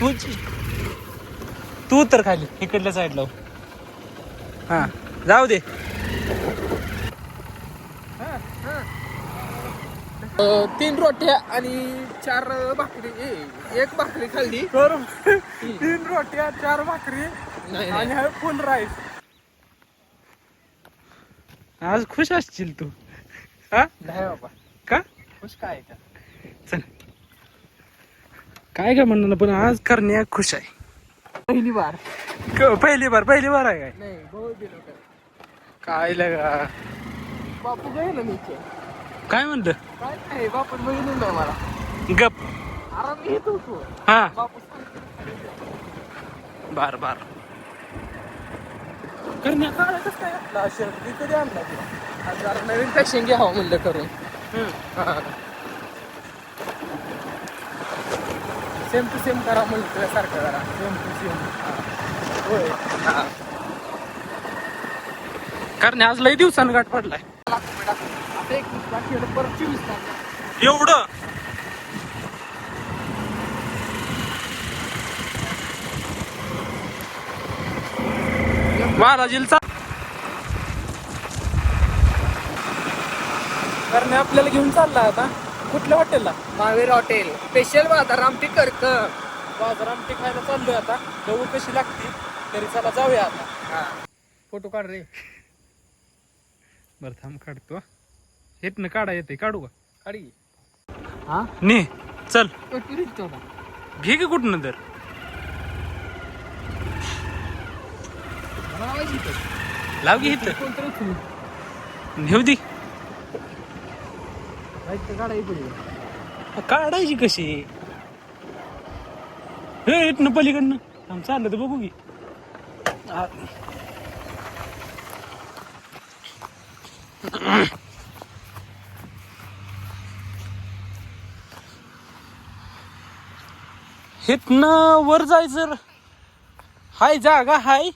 तू तू तर खाली इकडल्या साईडला हा. जाऊ दे. तीन रोट्या आणि चार भाकरी. ए, एक भाकरी खाल्ली. तर तीन रोट्या चार भाकरी नाही आणि हा फुल राईस आज खुश असशील तू. हा? नाही बाबा. का? खुश काय का? चल. काय काय म्हणणार पण आज करण्या खुश आहे. पहिली बार क- पहिली बार पहिली बार आहे काय? नाही भाऊ दिलो काय काय लगा? बापू गए ना नीचे. काय म्हणलं? काय नाही बापू बघितलं नाही मला. गप. आराम होतो. हा. बापू सांगतो. बार बार. करण्या काळ कसं काय घातला शर्ट कधी आणला तुला आज जरा नवीन फॅशन घ्यावं म्हणलं करून. सेम टू सेम करा म्हणलं तुझ्यासारखं जरा सेम टू सेम. होय. करण्या आज लय दिवसानं गाठ पडलाय. आता एक बाकी आहे, परत चोवीस तास. एवढं? बालाजीलचा? करणे आपल्याला घेऊन चालला आता. कुठल्या हॉटेलला? महावीर हॉटेल. स्पेशल बाजार आमटी करक बाजार आमटी खायला चाललोय आता. जवळ कशी लागते? तरी चला जाऊया आता. फोटो काढ रे. बरं थांब काढतो. हेतनं काढा येते काढू का? काढी. हा? ने चल. घे की कुठनं तर. लाव घे इथं. नेऊ दे. काढायची काढायची कशी? हे इथनं पलीकडनं. आम चाललं तर बघू की. हेतन वर जायचं हाय जागा हाय.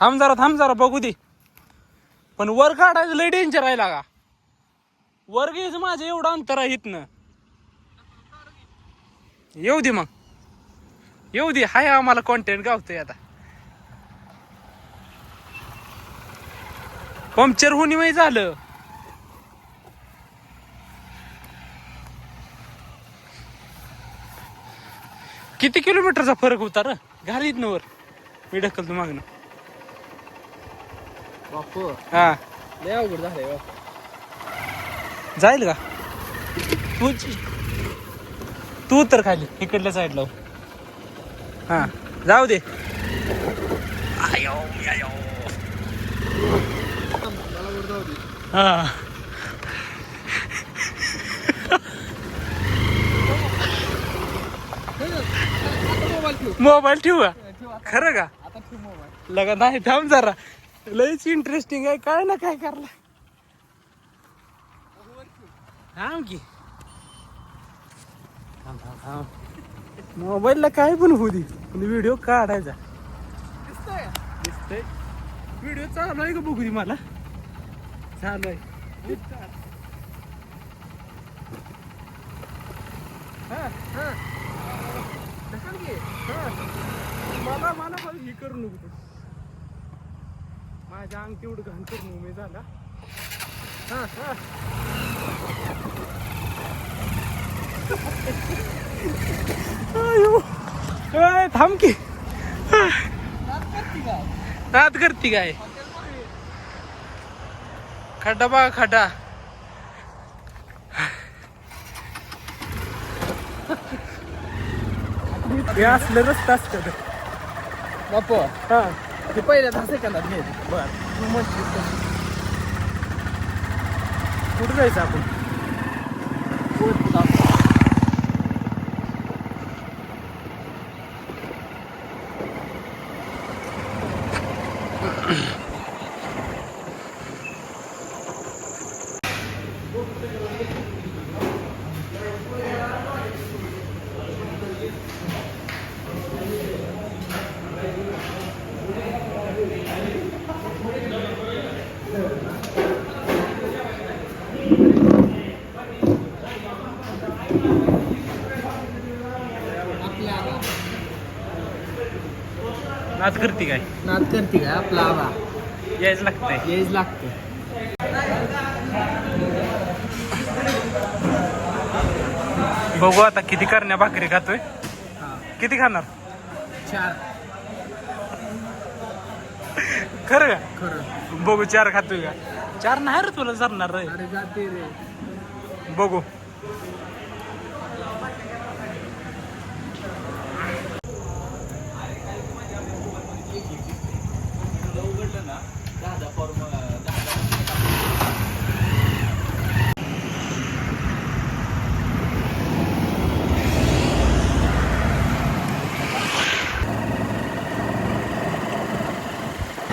थांब जरा थांब जरा बघू दे. पण वर काढायचं लय डेंजर आहे लागा. वर घ्यायचं माझं एवढं अंतर आहे इथनं. येऊ दे मग. येऊ दे हाय आम्हाला कॉन्टेंट गावतोय आता. पंक्चर होणी झालं. किती किलोमीटरचा फरक होता र? घालीत वर. मी ढकलतो मागणं बापू. हा. लय अवघड झालंय बापू. जाईल का? तू तू तर खाली इकडल्या साईडला हो. हा. जाऊ दे. आयो, हा. मोबाईल मोबाईल ठेवू का? खरं का? लगा नाही थांब जरा. लयच इंटरेस्टिंग आहे काय ना काय करला थांब की. थांब थांब थांब. मोबाईलला काय पण होऊ दे पण व्हिडिओ काढायचा. दिसतंय? दिसतंय. व्हिडिओ चालू आहे का बघू दे मला? चालू आहे. हा हा. मला मला मला हे करू नको तू. माझ्या अंग तेवढं घाण करू मी झाला. हा हा. ए, थांब की. करती काय नाद करती काय? खड्डा बघा खड्डा. हे असलं रस्ता असतं बापू. हा. ते पहिल्या दहा सेकंदात घ्यायचं बर. तू म्हणशील. कुठं जायचं आपण? Yeah. आज करते काय? नाद करते काय आपला आबा यायच लागतंय. यायच लागते बघू आता किती करण्या भाकरी खातोय. किती खाणार? चार. खरं का? खरं. बघू चार खातोय का? चार नाही रे तुला जरणार रे. अरे जाते रे. बघू.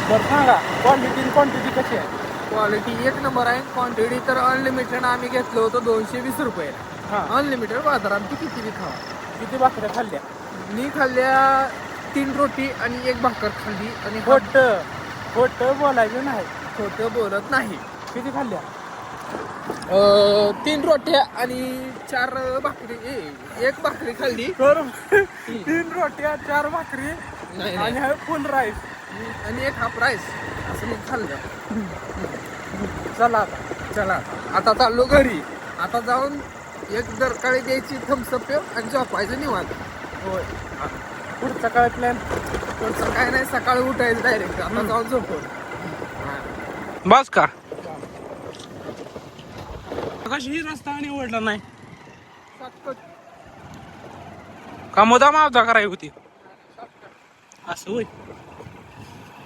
बरं सांगा क्वांटिटी क्वांटिटी कशी आहे? क्वालिटी एक नंबर आहे. क्वांटिटी तर अनलिमिटेड आम्ही घेतलो होतो दोनशे वीस रुपये. हां. अनलिमिटेड बाजारात ती किती बी खावा. किती भाकऱ्या खाल्ल्या? मी खाल्ल्या तीन रोटी आणि एक भाकर खाल्ली आणि खोट खोट बोलायचं नाही. खोटं बोलत नाही. किती खाल्ल्या? अं, तीन रोट्या आणि चार भाकरी. ए, एक भाकरी खाल्ली. तर तीन रोट्या चार भाकरी नाही, आणि. फुल राईस आणि एक हाफ राईस असं मी खाल्लं. चला आता. चला आता. चाललो घरी. आता जाऊन एक दरकाळी द्यायची थम्सअप आणि झोपायचं निवांत. होय. पुढचा काय प्लॅन कोणतं काय नाही सकाळी उठायचं डायरेक्ट आता जाऊन झोपून बस का? कशी रस्ता निवडला नाही. का मुदाम आवता करायची होती? असं होय.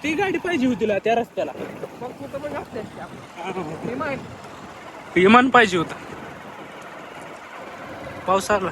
ती गाडी पाहिजे होती ला त्या रस्त्याला. विमान पाहिजे होता. पाऊस आला.